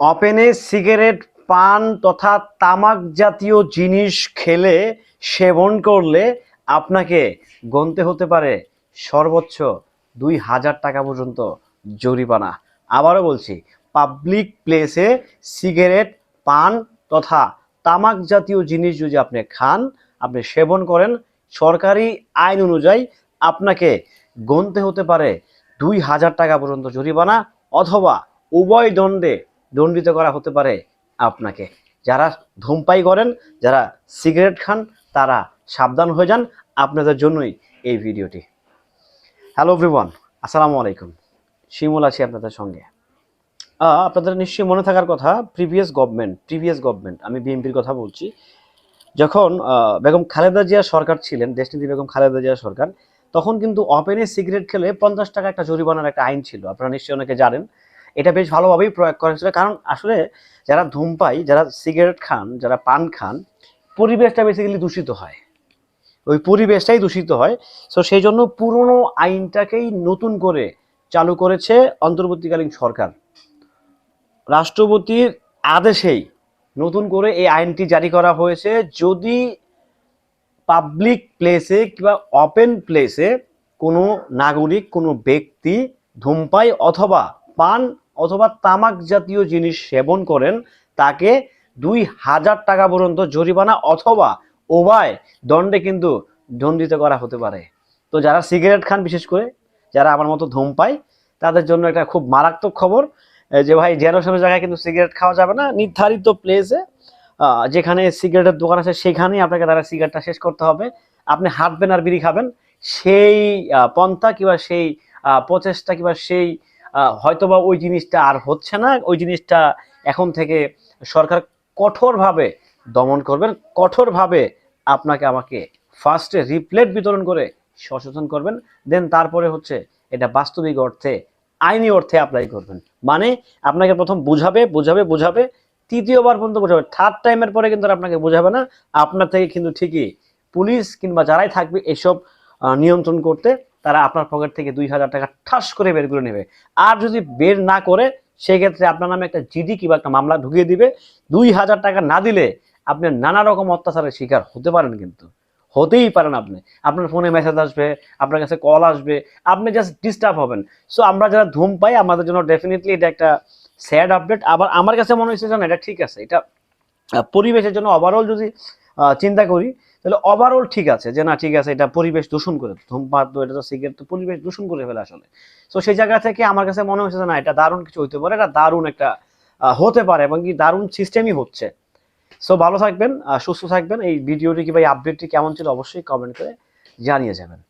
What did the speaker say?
ওপেনে সিগারেট, পান তথা তামাক জাতীয় জিনিস খেলে সেবন করলে আপনাকে গনতে হতে পারে সর্বোচ্চ দুই হাজার টাকা পর্যন্ত জরিমানা। আবারও বলছি পাবলিক প্লেসে সিগারেট, পান তথা তামাক জাতীয় জিনিস যদি আপনি খান, আপনি সেবন করেন, সরকারি আইন অনুযায়ী আপনাকে গনতে হতে পারে দুই হাজার টাকা পর্যন্ত জরিমানা অথবা উভয় দণ্ডে দণ্ডিত করা হতে পারে আপনাকে। যারা ধূমপাই করেন, যারা সিগারেট খান, তারা সাবধান হয়ে যান আপনাদের জন্যই এই ভিডিওটি। হ্যালো এভরিওয়ান আসসালামু আলাইকুম। শিমুল আছি আপনাদের সঙ্গে। আপনাদের নিশ্চয়ই মনে থাকার কথা প্রিভিয়াস গভর্নমেন্ট প্রিভিয়াস গভর্নমেন্ট আমি বিএনপির কথা বলছি, যখন বেগম খালেদা জিয়া সরকার ছিলেন দেশনীতি বেগম খালেদা জিয়া সরকার, তখন কিন্তু ওপেনে সিগারেট খেলে পঞ্চাশ টাকা একটা জরিমানার একটা আইন ছিল। আপনারা নিশ্চয়ই অনেকে জানেন এটা বেশ ভালোভাবেই প্রয়োগ করা হয়েছিল। কারণ আসলে যারা ধূমপাই, যারা সিগারেট খান, যারা পান খান, পরিবেশটা বেসিক্যালি দূষিত হয়। ওই পরিবেশটাই দূষিত হয়। সো সেই জন্য পুরনো আইনটাকেই নতুন করে চালু করেছে অন্তর্বর্তীকালীন সরকার। রাষ্ট্রপতির আদেশেই নতুন করে এই আইনটি জারি করা হয়েছে। যদি পাবলিক প্লেসে কিংবা ওপেন প্লেসে কোনো নাগরিক, কোনো ব্যক্তি ধূমপাই অথবা পান অথবা তামাক জাতীয় জিনিস সেবন করেন, তাকে দুই হাজার টাকা পর্যন্ত জরিমানা অথবা ওবায় দণ্ডে কিন্তু দণ্ডিত করা হতে পারে। তো যারা সিগারেট খান, বিশেষ করে যারা আমার মতো ধূমপাই তাদের জন্য একটা খুব মারাত্মক খবর যে ভাই যেন সেন জায়গায় কিন্তু সিগারেট খাওয়া যাবে না। নির্ধারিত প্লেসে যেখানে সিগারেটের দোকান আছে, সেখানেই আপনাকে তারা সিগারেটটা শেষ করতে হবে। আপনি হাঁটবেন আর বিড়ি খাবেন, সেই পন্থা কিংবা সেই প্রচেষ্টা কিংবা সেই হয়তোবা ওই জিনিসটা আর হচ্ছে না, ওই জিনিসটা এখন থেকে সরকার কঠোরভাবে দমন করবেন, কঠোরভাবে আপনাকে আমাকে ফার্স্টে রিপ্লেট বিতরণ করে সচেতন করবেন দেন তারপরে হচ্ছে এটা বাস্তবিক অর্থে, আইনি অর্থে অ্যাপ্লাই করবেন। মানে আপনাকে প্রথম বুঝাবে বুঝাবে বুঝাবে, তৃতীয়বার পর্যন্ত বোঝাবে। থার্ড টাইমের পরে কিন্তু আপনাকে বোঝাবে না। আপনার থেকে কিন্তু ঠিকই পুলিশ কিংবা যারাই থাকবে এসব নিয়ন্ত্রণ করতে তারা আপনার পকেট থেকে দুই হাজার টাকা ঠাস করে বের করে নেবে। আর যদি বের না করে, সেক্ষেত্রে আপনার নামে একটা জিডি কিংবা একটা মামলা ঢুকিয়ে দিবে। দুই হাজার টাকা না দিলে আপনি নানা রকম অত্যাচারের শিকার হতে পারেন কিন্তু। হতেই পারেন আপনি। আপনার ফোনে মেসেজ আসবে, আপনার কাছে কল আসবে, আপনি জাস্ট ডিস্টার্ব হবেন। সো আমরা যারা ধূম পাই আমাদের জন্য ডেফিনেটলি এটা একটা স্যাড আপডেট আবার আমার কাছে মনে হয়েছে জানো এটা ঠিক আছে, এটা পরিবেশের জন্য ওভারঅল যদি চিন্তা করি, তাহলে ওভারঅল ঠিক আছে যে না, ঠিক আছে, এটা পরিবেশ দূষণ করে ধূমপাত এটা তো সিগারেট তো পরিবেশ দূষণ করে ফেলে আসলে। তো সেই জায়গা থেকে আমার কাছে মনে হয়েছে না, এটা দারুণ কিছু হইতে পারে, এটা দারুণ একটা হতে পারে এবং কি দারুণ সিস্টেমই হচ্ছে। সো ভালো থাকবেন সুস্থ থাকবেন, এই ভিডিওটি কিংবা এই আপডেটটি কেমন ছিল অবশ্যই কমেন্ট করে জানিয়ে যাবেন।